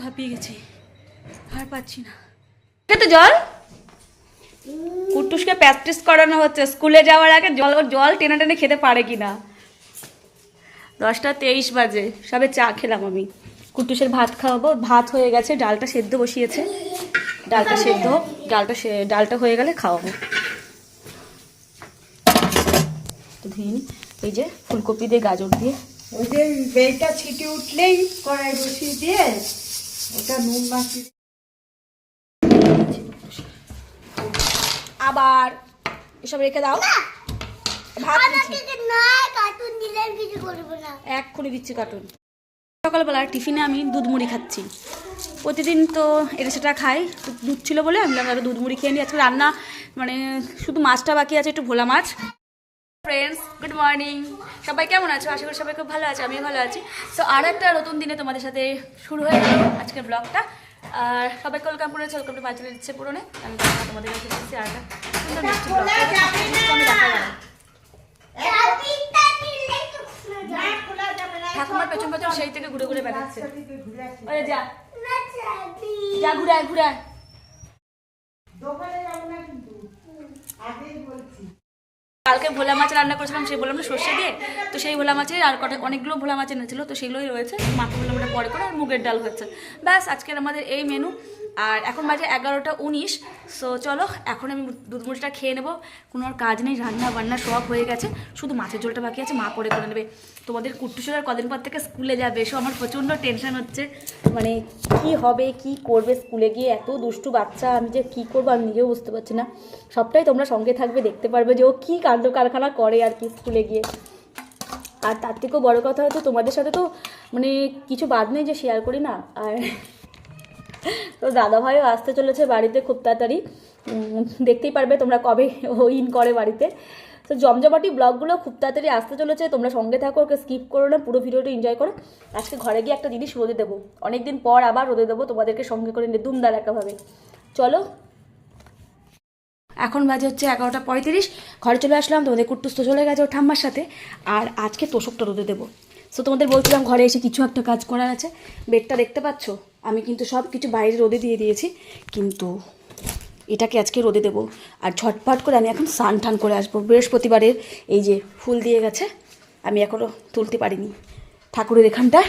হাঁপিয়ে গেছি। আর পাচ্ছি না। খেতে জল? কুটুসকে প্র্যাকটিস করানো হচ্ছে। স্কুলে যাওয়ার আগে জল ওর জল টেনে টেনে খেতে পারে কি না দশটা তেইশ বাজে। সবে চা খেলাম আমি। কুটুসের ভাত খাওয়াবো। ভাত হয়ে গেছে ডালটা সেদ্ধ বসিয়েছে। ডালটা সেদ্ধ হোক ডালটা সে- ডালটা হয়ে গেলে খাওয়াবো। তো ধুয়ে নিই। এই যে ফুলকপি দিয়ে গাজর দিয়ে। ওই যে বেলটা ছিটে উঠলেই কড়াই বসিয়ে দিয়ে নুন মাখিয়ে আবার এসব রেখে দাও। ভাত এক্ষুনি দিচ্ছি কার্টুন সকালবেলা টিফিনে আমি দুধ মুড়ি খাচ্ছি। প্রতিদিন তো এটা সেটা খাই। দুধ ছিল বলে আমি বললাম দুধ মুড়ি খেয়ে নিই। আজকে রান্না মানে শুধু মাছটা বাকি আছে একটু ভোলা মাছ। ফ্রেন্ডস গুড মর্নিং সবাই কেমন আছো? আশা করি সবাই খুব ভালো আছে আমিও ভালো আছি। তো আর একটা নতুন দিনে তোমাদের সাথে শুরু হয়ে গেল আজকের ব্লগটা আর সবাই ওয়েলকাম করেছে ওয়েলকাম টু বাচ্চাদের ইচ্ছে পূরণে। আমি তোমাদের কাছে এসেছি আর। একটা সুন্দর মিষ্টি ব্লগ আমি দেখা ঠাকুমার পেছন পেছন সেই থেকে ঘুরে ঘুরে বেড়াচ্ছে। যা। যা ঘুরে আয়, ঘুরে আয়। দোকানে যাব না কিন্তু। আগেই বলছি। কালকে ভোলা মাছ রান্না করেছিলাম, সেই বললাম সর্ষে দিয়ে। তো সেই ভোলা মাছের আর কটা অনেকগুলো ভোলা মাছ এনেছিল, তো সেগুলোই রয়েছে। মাকে বললাম ওটা পরে করে, আর মুগের ডাল হয়েছে ব্যাস, আজকের আমাদের এই মেনু আর এখন বাজে এগারোটা উনিশ সো চলো, এখন আমি দুধ মুড়িটা খেয়ে নেব। কোনো আর কাজ নেই, রান্না বান্না সব হয়ে গেছে। শুধু মাছের ঝোলটা বাকি আছে, মা করে করে নেবে। তোমাদের আর কদিন পর থেকে স্কুলে যাবে এসব আমার প্রচণ্ড টেনশন হচ্ছে। মানে কি হবে, কি করবে স্কুলে গিয়ে? এত দুষ্টু বাচ্চা, আমি যে কি করব আমি নিজেও বুঝতে পারছি না। সবটাই তোমরা সঙ্গে থাকবে, দেখতে পারবে যে ও কী কাণ্ড কারখানা করে আর কি স্কুলে গিয়ে। আর তার থেকেও বড়ো কথা হচ্ছে তোমাদের সাথে তো মানে কিছু বাদ নেই যে শেয়ার করি না। আর তো দাদাভাইও আসতে চলেছে বাড়িতে খুব তাড়াতাড়ি। দেখতেই পারবে তোমরা কবে ও ইন করে বাড়িতে। তো জমজমাটি ব্লগগুলো খুব তাড়াতাড়ি আসতে চলেছে, তোমরা সঙ্গে থাকো, ওকে স্কিপ করো না, পুরো ভিডিওটা এনজয় করো। আজকে ঘরে গিয়ে একটা জিনিস রোদে দেবো। অনেকদিন পর আবার রোদে দেবো তোমাদেরকে সঙ্গে করে নিয়ে দুমদার একাভাবে চলো এখন বাজে হচ্ছে এগারোটা পঁয়ত্রিশ। ঘরে চলে আসলাম, তোমাদের কুট্টুস তো চলে গেছে ও ঠাম্মার সাথে। আর আজকে তোষকটা রোদে দেবো। সো তোমাদের বলছিলাম ঘরে এসে কিছু একটা কাজ করার আছে। বেডটা দেখতে পাচ্ছ? আমি কিন্তু সব কিছু বাইরে রোদে দিয়ে দিয়েছি। কিন্তু এটাকে আজকে রোদে দেবো। আর ঝটপট করে আমি এখন স্নান টান করে আসব। বৃহস্পতিবারের এই যে ফুল দিয়ে গেছে, আমি এখনও তুলতে পারিনি। ঠাকুরের এখানটায়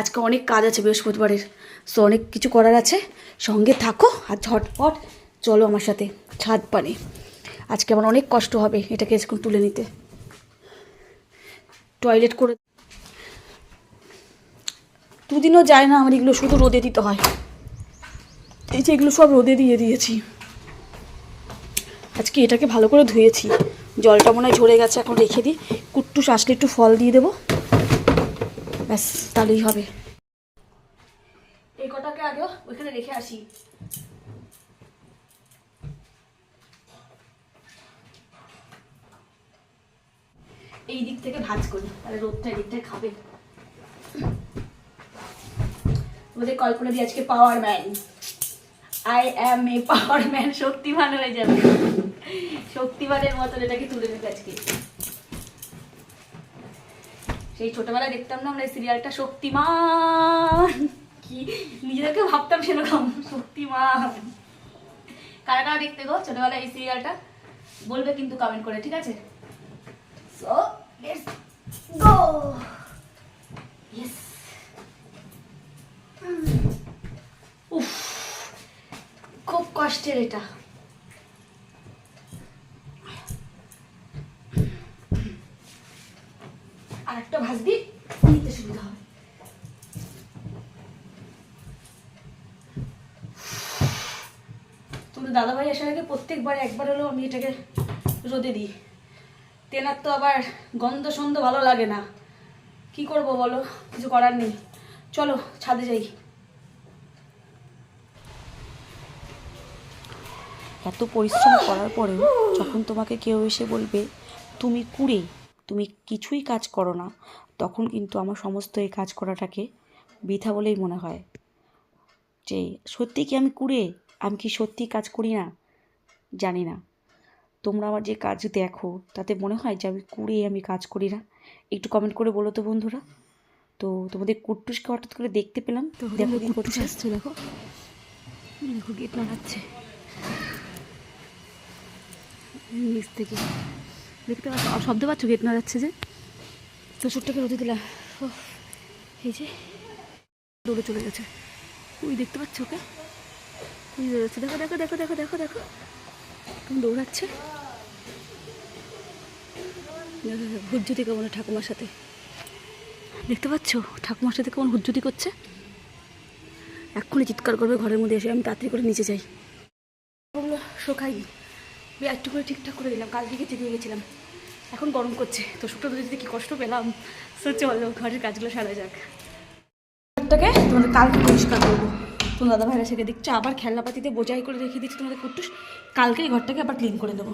আজকে অনেক কাজ আছে বৃহস্পতিবারের। সো অনেক কিছু করার আছে। সঙ্গে থাকো আর ঝটপট চলো আমার সাথে, ছাদ পানে আজকে আমার অনেক কষ্ট হবে এটাকে এখন তুলে নিতে। টয়লেট করে দুদিনও যায় না আমার এগুলো শুধু রোদে দিতে হয়। এই যে এগুলো সব রোদে দিয়ে দিয়েছি। আজকে এটাকে ভালো করে ধুয়েছি। জলটা মনে হয় ঝরে গেছে, এখন রেখে দিই। কুট্টু আসলে একটু ফল দিয়ে দেবো। ব্যাস, তাহলেই হবে। এই কটাকে আগেও ওইখানে রেখে আসি। এই দিক থেকে ভাজ করি, তাহলে রোদটা এদিকটায় খাবে। ওদের কল্পনা দিয়ে আজকে power man I am a power man Shaktimaan হয়ে যাবে। শক্তিমানের মতন এটাকে তুলে নেবে আজকে। সেই ছোটবেলায় দেখতাম না আমরা সিরিয়ালটা শক্তিমান। কি? নিজেদেরকে ভাবতাম সেরকম, শক্তিমান। কারা কারা দেখতে গো ছোটবেলায় এই সিরিয়ালটা বলবে কিন্তু কমেন্ট করে, ঠিক আছে? সো লেটস গো ইয়েস উফ খুব কষ্টের এটা। আর একটা ভাজবি, নিতে সুবিধা হবে। তোমাদের দাদাভাই আসার আগে প্রত্যেকবার একবার হলেও আমি এটাকে রোদে দিই। তেনার তো আবার গন্ধ সন্ধ ভালো লাগে না। কি করব বলো? কিছু করার নেই। চলো, ছাদে যাই। এত পরিশ্রম করার পরেও যখন তোমাকে কেউ এসে বলবে, তুমি কুড়ে, তুমি কিছুই কাজ করো না, তখন কিন্তু আমার সমস্ত এই কাজ করাটাকে বৃথা বলেই মনে হয়। যে, সত্যি কি আমি কুড়ে? আমি কি সত্যি কাজ করি না? জানি না। তোমরা আমার যে কাজ দেখো তাতে মনে হয় যে আমি কুড়ে আমি কাজ করি না? একটু কমেন্ট করে বলো তো বন্ধুরা। তো তোমাদের কুট্টুসকে হঠাৎ করে দেখতে পেলাম। তো দেখো কি করছে। আসছে দেখো। দেখো গেট নাড়াচ্ছে। নিচ থেকে। দেখতে পাচ্ছ? শব্দ পাচ্ছ গেট নাড়াচ্ছে যে? তো ছোট্টকে রোদে দিলাম উফ, এই যে। দৌড়ে চলে গেছে। ওই দেখতে পাচ্ছ ওকে? ওই দেখো দেখো দেখো দেখো দেখো দেখো। দৌড়াচ্ছে। হুজ্জুতি কেমন ঠাকুমার সাথে? দেখতে পাচ্ছ? ঠাকুমার সাথে কেমন হুজ্জুতি করছে? এক্ষুনি চিৎকার করবে, ঘরের মধ্যে এসে আমি তাড়াতাড়ি করে নিচে যাই। শোকাইনি একটু করে ঠিকঠাক করে দিলাম কাল দিকে দিয়ে গেছিলাম। এখন গরম করছে, তো দুধে যদি কি কষ্ট পেলাম, তো চলো ঘরের কাজগুলো সারা যাক। ঘরটাকে তোমাদের কালকে পরিষ্কার করব। তোমার দাদা ভাইরা সেটা দেখছ, আবার খেলনাপাতিতে বোঝাই করে রেখে দিচ্ছি তোমাদের কুট্টুস। কালকেই ঘরটাকে আবার ক্লিন করে দেবো।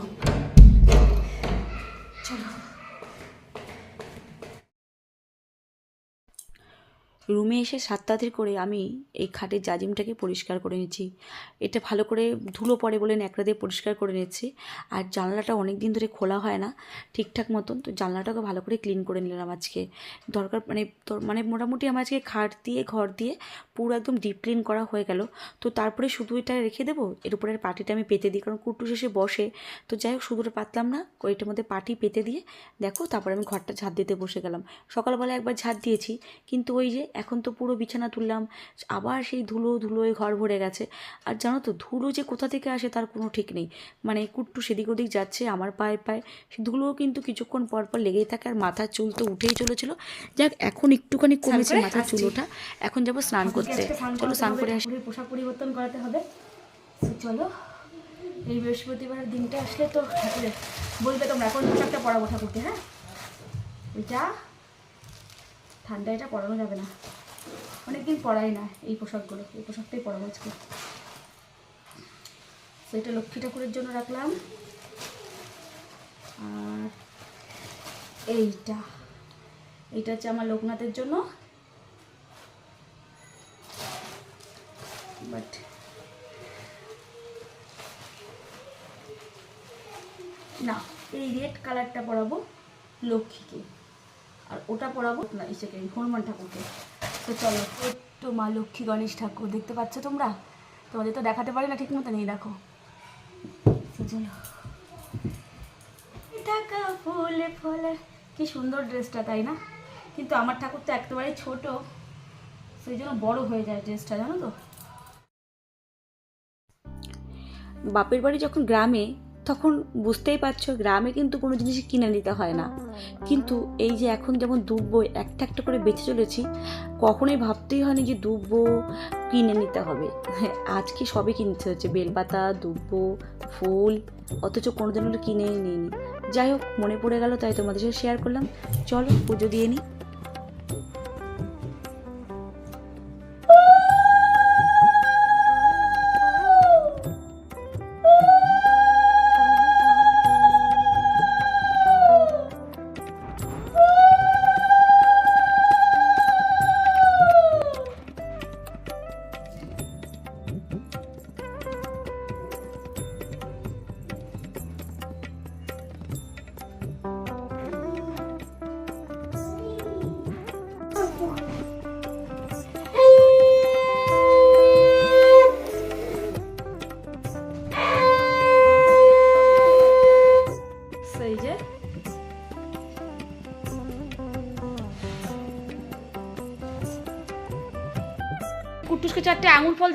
চলো। রুমে এসে সাত তাড়াতাড়ি করে আমি এই খাটের জাজিমটাকে পরিষ্কার করে নিচ্ছি এটা ভালো করে ধুলো পড়ে বলে ন্যাকড়া দিয়ে পরিষ্কার করে নিচ্ছি আর জানলাটা অনেক দিন ধরে খোলা হয় না, ঠিকঠাক মতন। তো জানলাটাকে ভালো করে ক্লিন করে নিলাম আজকে। দরকার মানে মানে মোটামুটি আমার আজকে খাট দিয়ে, ঘর দিয়ে পুরো একদম ডিপ ক্লিন করা হয়ে গেল। তো তারপরে শুধু এটা রেখে দেবো? এর উপরের পাটিটা আমি পেতে দিই, কারণ কুট্টু শেষে বসে। তো যাই হোক, শুধুটা পাতলাম না ওইটার মধ্যে পাটি পেতে দিয়ে দেখো, তারপরে আমি ঘরটা ঝাড় দিতে বসে গেলাম। সকালবেলা একবার ঝাড় দিয়েছি, কিন্তু ওই যে এখন তো পুরো বিছানা তুললাম আবার সেই ধুলো ধুলোয় ঘর ভরে গেছে। আর জানো তো ধুলো যে কোথা থেকে আসে তার কোনো ঠিক নেই। মানে কুট্টু সেদিক ওদিক যাচ্ছে আমার পায়ে পায়ে। সে ধুলোও কিন্তু কিছুক্ষণ পর পর লেগেই থাকে আর মাথার চুল তো উঠেই চলেছিল। যাক এখন একটুখানি কমেছে মাথার। চুলোটা। এখন যাব স্নান করতে। চলো স্নান করে আসি। পোশাক পরিবর্তন করাতে হবে। চলো এই বৃহস্পতিবার দিনটা আসলে তো ঠাকুরের। বলবে তোমরা এখন পোশাকটা পরাবো ঠাকুরকে হ্যাঁ? এটা ঠান্ডা এটা পরানো যাবে না। অনেকদিন পরাই না এই পোশাকগুলো, এই পোশাকটাই পরাবো আজকে। তো এটা লক্ষ্মী ঠাকুরের জন্য রাখলাম। আর এইটা এইটা হচ্ছে আমার লোকনাথের জন্য। বাট না, এই রেড কালারটা পরাবো লক্ষ্মীকে। আর ওটা পরাবো না, ইসেকে, হনুমান ঠাকুরকে। তো চলো তো মা লক্ষ্মী গণেশ ঠাকুর দেখতে পাচ্ছ তোমরা? তোমাদের তো দেখাতে পারি না ঠিক মতো নেই দেখো। ফুলে, ফলে, কি সুন্দর ড্রেসটা, তাই না? কিন্তু আমার ঠাকুর তো একেবারেই ছোট, সেই জন্য বড় হয়ে যায় ড্রেসটা, জানো তো? বাপের বাড়ি যখন গ্রামে তখন বুঝতেই পারছ গ্রামে কিন্তু কোনো জিনিস কিনে নিতে হয় না। কিন্তু এই যে এখন যেমন দুব্বো একটা একটা করে বেঁচে চলেছি, কখনোই ভাবতেই হয়নি যে দুব্বো কিনে নিতে হবে। আজকে সবই কিনতে হচ্ছে, বেলপাতা দুব্বো ফুল, অথচ কোনো দিন কিনেই নিইনি। যাই হোক, মনে পড়ে গেল তাই তোমাদের সাথে শেয়ার করলাম। চলো পুজো দিয়ে নিই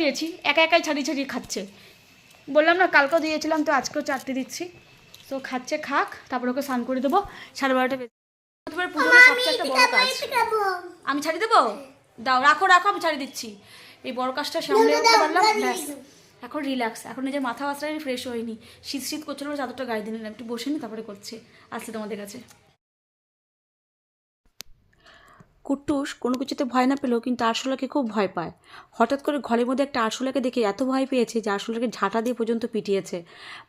দিয়েছি, একা একাই ছাড়িয়ে ছাড়িয়ে খাচ্ছে। বললাম, না, কালকেও দিয়েছিলাম, তো আজকেও চারটে দিচ্ছি। তো খাচ্ছে, খাক, তারপর ওকে স্নান করে দেবো। সাড়ে বারোটা তোমার পুজোর সবচেয়ে একটা বড় কাজ। আমি ছাড়িয়ে দেবো? দাও, রাখো রাখো, আমি ছাড়িয়ে দিচ্ছি। এই বড় কাজটা উঠতে পারলাম, ব্যাস। এখন রিল্যাক্স, এখন নিজের মাথা বাসটা ফ্রেশ হয়নি শীত শীত করছিল, চাদরটা গায়ে দিয়ে নিলাম একটু বসে নি, তারপরে করছে। আসছে তোমাদের কাছে। কুট্টুস কোনো কিছুতে ভয় না পেলেও কিন্তু আরশোলাকে খুব ভয় পায়। হঠাৎ করে ঘরের মধ্যে একটা আরশোলাকে দেখে এত ভয় পেয়েছে যে আরশোলাকে ঝাঁটা দিয়ে পর্যন্ত পিটিয়েছে।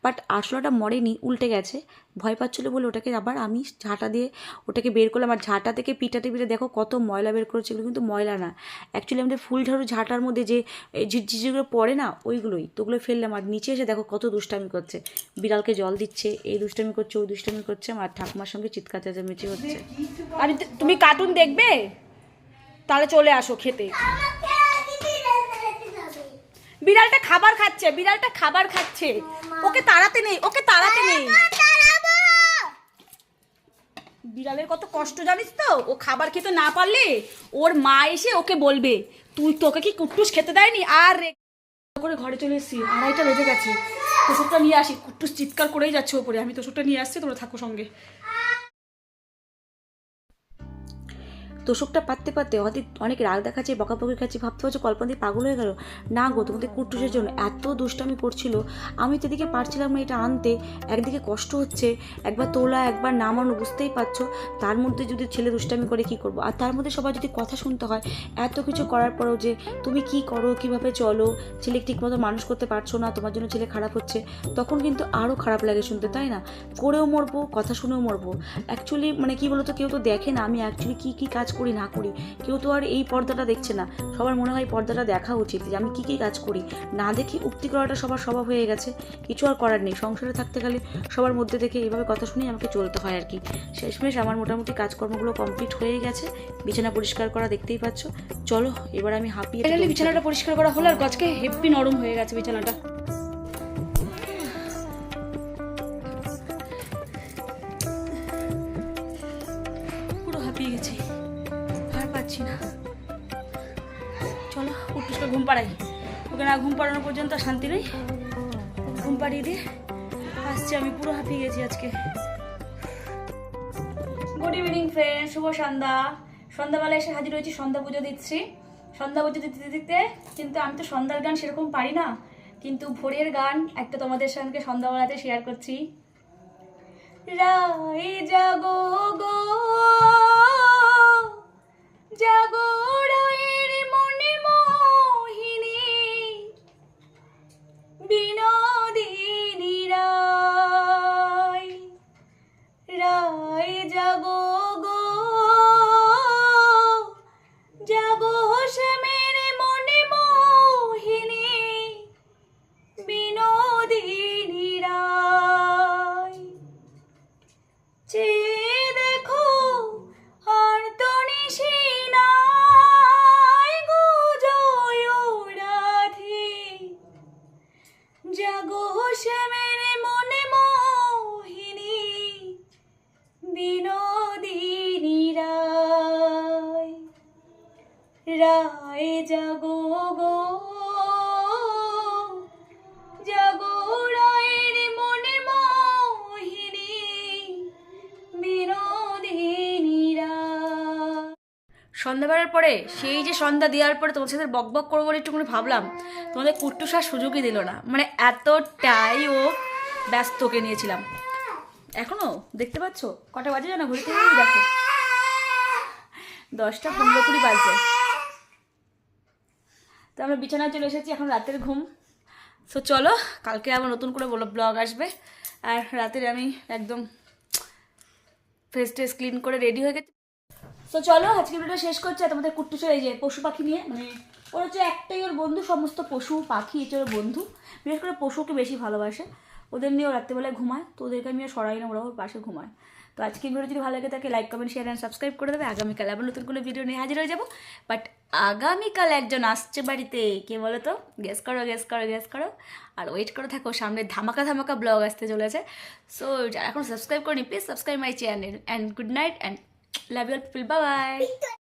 বাট আরশোলাটা মরেনি, উল্টে গেছে। ভয় পাচ্ছিলো বলে ওটাকে আবার আমি ঝাঁটা দিয়ে ওটাকে বের করলাম। আর ঝাঁটা থেকে পিটাতে পিটে দেখো কত ময়লা বের করেছে, এগুলো কিন্তু ময়লা না। অ্যাকচুয়ালি আমাদের ফুল ঝাড়ু ঝাঁটার মধ্যে যে যেগুলো পড়ে না, ওইগুলোই তো ওগুলো ফেললাম। আর নিচে এসে দেখো কত দুষ্টামি করছে। বিড়ালকে জল দিচ্ছে, এই দুষ্টামি করছে ওই দুষ্টামি করছে, আমার ঠাকুমার সঙ্গে চিৎকার চেঁচামেচি হচ্ছে। আর, তুমি কার্টুন দেখবে? তাহলে চলে আসো খেতে। বিড়ালটা খাবার খাচ্ছে বিড়ালটা খাবার খাচ্ছে। ওকে তাড়াতে নেই ওকে তাড়াতে নেই। বিড়ালের কত কষ্ট জানিস তো? ও খাবার খেতে না পারলে ওর মা এসে ওকে বলবে তুই তোকে কি কুট্টুস খেতে দেয়নি? আর করে ঘরে চলে এসেছি আড়াইটা বেজে গেছে। তোষকটা নিয়ে আসি। কুট্টুস চিৎকার করেই যাচ্ছে ওপরে। আমি তোষকটা নিয়ে আসছি তোমরা থাকো সঙ্গে। তোষকটা পাততে পাততে অনেক অনেক রাগ দেখাচ্ছে, বকাবকি খাচ্ছে, ভাবতে পারছ কল্পনা দিয়ে পাগল হয়ে গেল? না গো, তোমাদের কুট্টুসের জন্য এত দুষ্টামি করছিল, আমি তো এদিকে পারছিলাম না এটা আনতে, একদিকে কষ্ট হচ্ছে, একবার তোলা, একবার নামানো, বুঝতেই পারছ? তার মধ্যে যদি ছেলে দুষ্টামি করে কি করব? আর তার মধ্যে সবাই যদি কথা শুনতে হয়, এত কিছু করার পরেও যে তুমি কি করো, কীভাবে চলো, ছেলে ঠিকমতো মানুষ করতে পারছ না, তোমার জন্য ছেলে খারাপ হচ্ছে, তখন কিন্তু আরও খারাপ লাগে শুনতে, তাই না? করেও মরবো, কথা শুনেও মরবো। অ্যাকচুয়ালি মানে কি বলতো, কেউ তো দেখে না, আমি অ্যাকচুয়ালি কী কী কাজ করি না করি কেউ তো আর এই পর্দাটা দেখছে না। সবার মনে হয় পর্দাটা দেখা উচিত যে আমি কী কী কাজ করি। না দেখে উক্তি করাটা সবার স্বভাব হয়ে গেছে কিছু আর করার নেই। সংসারে থাকতে গেলে সবার মধ্যে থেকে এইভাবে কথা শুনেই আমাকে চলতে হয় আর কি। শেষমেশ আমার মোটামুটি কাজকর্মগুলো কমপ্লিট হয়ে গেছে। বিছানা পরিষ্কার করা দেখতেই পাচ্ছ। চলো এবার আমি হাঁপিয়ে ফাইনালি বিছানাটা পরিষ্কার করা হলো আর আজকে হেপি নরম হয়ে গেছে বিছানাটা। পুরো হাঁপিয়ে গেছি। ঘুম পাড়াই ওকে না ঘুম পাড়ানো পর্যন্ত শান্তি নেই। ঘুম পাড়িয়ে দিয়ে আসছি আমি, পুরো হাঁপিয়ে গেছি আজকে। গুড ইভিনিং ফ্রেন্ড শুভ সন্ধ্যা। সন্ধ্যাবেলা এসে হাজির হয়েছি, সন্ধ্যা পুজো দিচ্ছি। সন্ধ্যা পুজো দিতে দিতে কিন্তু আমি তো সন্ধ্যার গান সেরকম পারি না। কিন্তু ভোরের গান একটা তোমাদের সঙ্গে সন্ধ্যাবেলাতে শেয়ার করছি। রাই জাগো গো, জাগো വിനോദി রায় জাগো গো। জাগো রায়ের মনে মোহিনী বিনোদিনী রায় সন্ধ্যাবেলার পরে, সেই যে সন্ধ্যা দেওয়ার পরে তোমার সাথে বক বক করব বলে একটুখানি ভাবলাম, তোমাদের কুট্টুসার সুযোগই দিল না। মানে এতটাই ও ব্যস্তকে নিয়েছিলাম। এখনও? দেখতে পাচ্ছ? কটা বাজে জানো ঘুরে দেখো। দশটা পনেরো কুড়ি বাজছে আমরা বিছানায় চলে এসেছি, এখন রাতের ঘুম। তো চলো, কালকে আবার নতুন করে বলো ব্লগ আসবে। আর রাতের আমি একদম ফেস টেস ক্লিন করে রেডি হয়ে গেছি। তো চলো, আজকে ভিডিওটা শেষ করছে। তোমাদের কুট্টুসের এই যে পশু পাখি নিয়ে মানে ওর হচ্ছে একটাই ওর বন্ধু, সমস্ত পশু পাখি এটা ওর বন্ধু। বিশেষ করে পশুকে বেশি ভালোবাসে। ওদের নিয়ে ও রাত্রেবেলায় ঘুমায়, তো ওদেরকে আমি সরাই না ওরা ওর পাশে ঘুমায়। তো আজকে ভিডিও যদি ভালো লাগে থাকে like comment share and subscribe করে দেবে। আগামীকাল আবার নতুন কোনো ভিডিও নিয়ে হাজির হয়ে যাব। বাট আগামীকাল একজন আসছে বাড়িতে, কে বলো তো গেস করো গেস করো গ্যাস করো। আর ওয়েট করে থাকো, সামনে ধামাকা ধামাকা ব্লগ আসতে চলেছে। সো এখন সাবস্ক্রাইব করিনি please subscribe my channel and good night and love your people bye